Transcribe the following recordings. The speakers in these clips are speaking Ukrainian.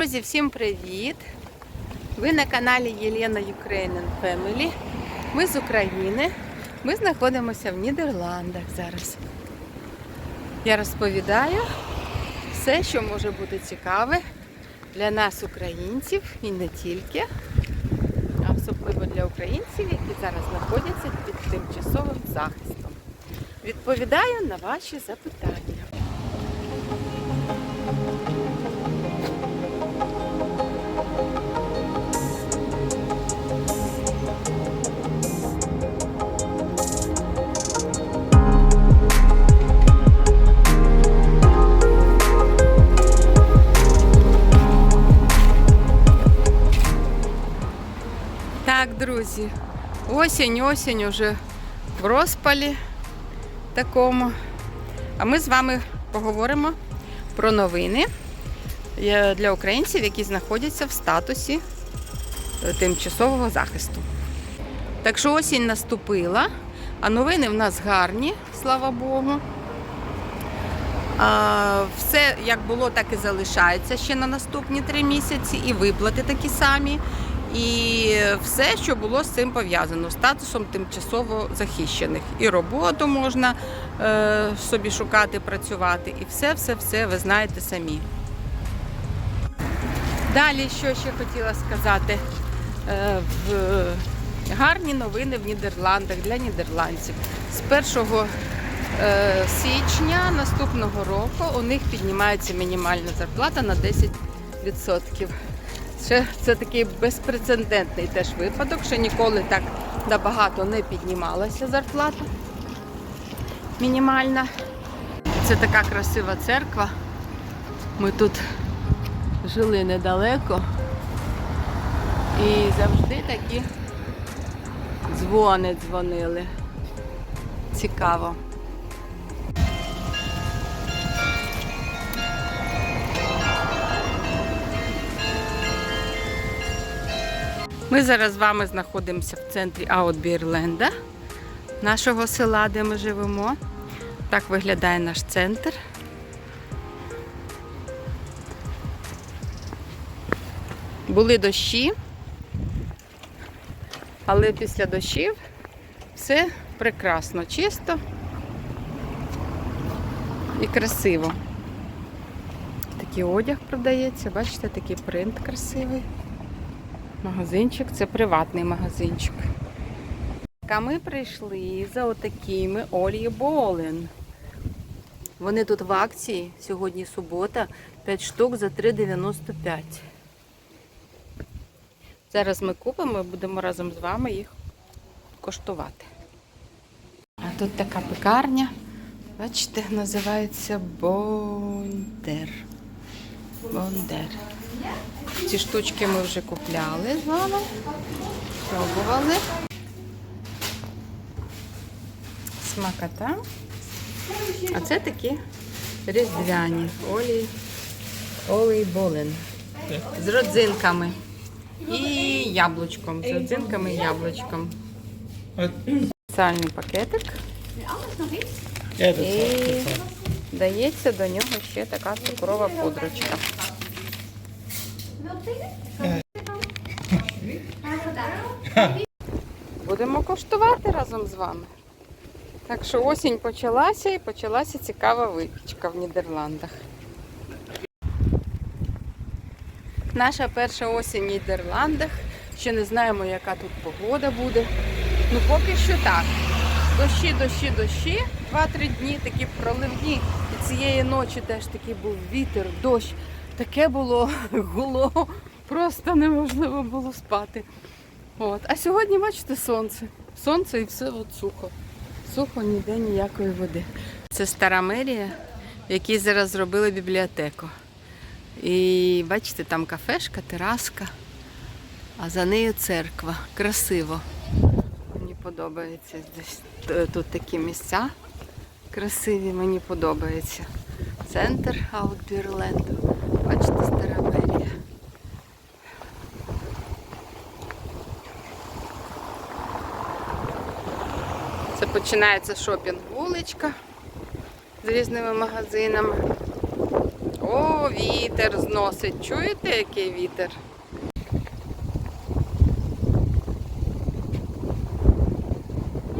Друзі, всім привіт! Ви на каналі Єлена Ukrainian Family. Ми з України. Ми знаходимося в Нідерландах зараз. Я розповідаю все, що може бути цікаве для нас, українців, і не тільки, а особливо для українців, які зараз знаходяться під тимчасовим захистом. Відповідаю на ваші запитання. Друзі, осінь, осінь уже в розпалі такому. А ми з вами поговоримо про новини е, для українців, які знаходяться в статусі е, тимчасового захисту. Так що осінь наступила, а новини в нас гарні, слава Богу. Все як було, так і залишається ще на наступні три місяці, і виплати такі самі. І все, що було з цим пов'язано, статусом тимчасово захищених. І роботу можна е, собі шукати, працювати, і все, все, все ви знаєте самі. Далі, що ще хотіла сказати, е, в гарні новини в Нідерландах для нідерландців. З 1 е, січня наступного року у них піднімається мінімальна зарплата на 10%. Це, це такий безпрецедентний теж випадок, що ніколи так набагато не піднімалася зарплата мінімальна. Це така красива церква. Ми тут жили недалеко. І завжди такі дзвони дзвонили. Цікаво. Ми зараз з вами знаходимося в центрі Аутбірленда, нашого села, де ми живемо. Так виглядає наш центр. Були дощі, але після дощів все прекрасно, чисто і красиво. Такий одяг продається, бачите, такий принт красивий. Магазинчик, це приватний магазинчик. А ми прийшли за отакими Олії Болен. Вони тут в акції, сьогодні субота, 5 штук за 3,95. Зараз ми купимо і будемо разом з вами їх коштувати. А тут така пекарня, бачите, називається Бондер. Бондер. Ці штучки ми вже купляли з вами. Пробували. Смакота. А це такі різдвяні олій, олій болен. З родзинками. І яблучком. З родзинками і яблучком. Спеціальний пакетик. І дається до нього ще така цукрова пудрочка. Будемо коштувати разом з вами. Так що осінь почалася і почалася цікава випічка в Нідерландах. Наша перша осінь в Нідерландах. Ще не знаємо, яка тут погода буде. Ну поки що так. Дощі, дощі, дощі. Два-три дні такі проливні. І цієї ночі теж такий був вітер, дощ. Таке було гуло, просто неможливо було спати. От. А сьогодні, бачите, сонце. Сонце і все от сухо. Сухо, ніде ніякої води. Це стара мерія, в якій зараз зробили бібліотеку. І бачите, там кафешка, тераска, а за нею церква. Красиво. Подобається десь тут такі місця красиві, мені подобається. Центр Аутбірленду. Бачите, стара мерія. Це починається шопінг вуличка з різними магазинами. О, вітер зносить. Чуєте, який вітер?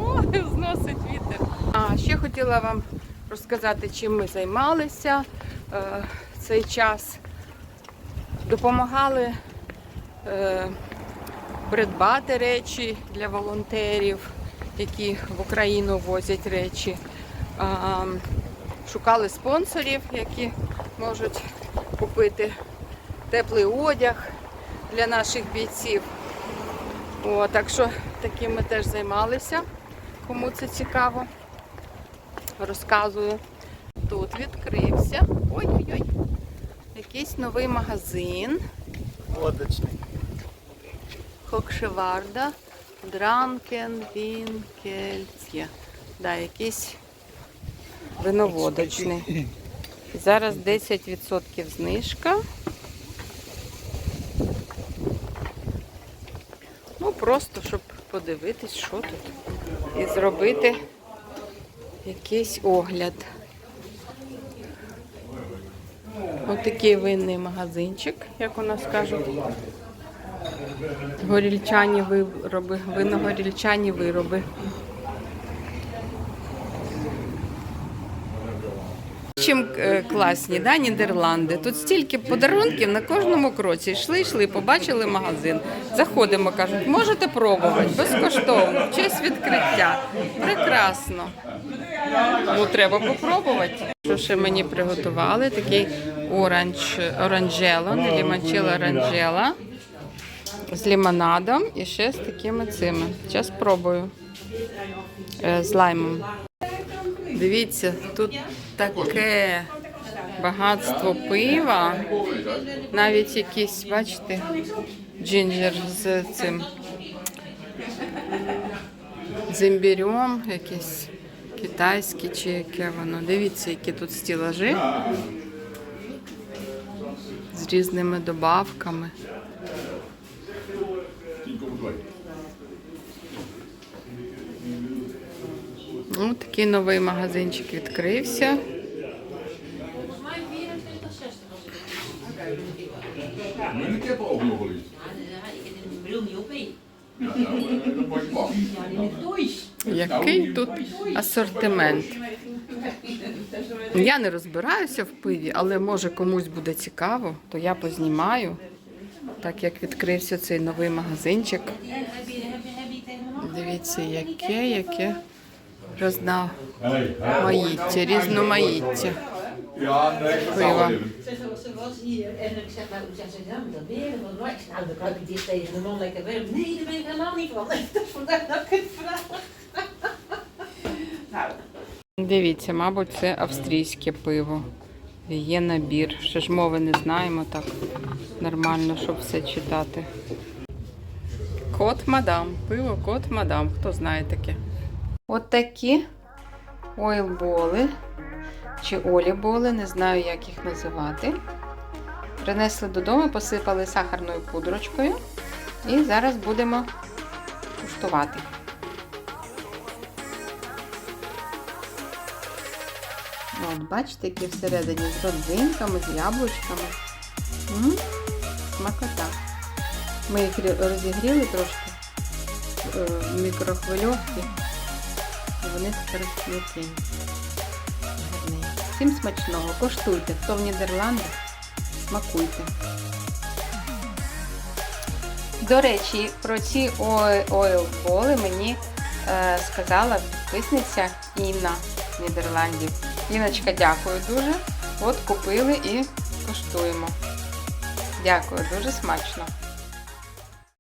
Ой, зносить вітер. А ще хотіла вам розказати, чим ми займалися е, цей час. Допомагали е, придбати речі для волонтерів, які в Україну возять речі. Шукали спонсорів, які можуть купити теплий одяг для наших бійців. О, так що таким ми теж займалися. Кому це цікаво, розказую. Тут відкрився. Ой-ой-ой. Якийсь новий магазин. Лодочний. Хокшеварда, Дранкен, Вінкельцє. Да, якийсь виноводочний. Зараз 10% знижка. Ну, просто щоб подивитись, що тут. І зробити якийсь огляд. Ось такий винний магазинчик, як у нас кажуть. Горільчані вироби, виногорільчані вироби. Чим е, класні, да, Нідерланди. Тут стільки подарунків на кожному кроці. Йшли, йшли, побачили магазин. Заходимо, кажуть, можете пробувати безкоштовно, в честь відкриття. Прекрасно. Ну, треба попробувати. Що ще мені приготували? Такий оранж, оранжело, не лімончело оранжела з лимонадом і ще з такими цими. Зараз спробую Е, з лаймом. Дивіться, тут таке багатство пива. Навіть якийсь, бачите, джинджер з цим з імбірем, якийсь китайське чи яке воно. Дивіться, які тут стілажі з різними добавками. Ну, такий новий магазинчик відкрився. Maar Який тут асортимент? Я не розбираюся в пиві, але може комусь буде цікаво, то я познімаю. Так як відкрився цей новий магазинчик. Дивіться, яке, яке Hey, різноманіття. Ja, nee, dat Goeie zou man. even. Ze, ze was hier en ik zeg, nou, zeg ze, ja, moet dat weer? Wat nou, ik zeg, nou, dan kruip ik dicht tegen de man lekker weg. Nee, daar ben ik helemaal niet van. Vandaar dat ik het vraag. Nou, Дивіться, мабуть, це австрійське пиво. Є набір. Ще ж мови не знаємо так нормально, щоб все читати. Кот мадам. Пиво кот мадам. Хто знає таке? Отакі От ойлболи чи оліболи, не знаю, як їх називати. Принесли додому, посипали сахарною пудрочкою. І зараз будемо куштувати. От, бачите, які всередині з родзинками, з яблучками. Смакота. Ми їх розігріли трошки е, в мікрохвильовці. І вони тепер м'які. Всім смачного. Коштуйте. Хто в Нідерландах, смакуйте. До речі, про ці ойл-боли мені е, сказала підписниця Інна Нідерландів. Іночка, дякую дуже. От купили і коштуємо. Дякую, дуже смачно.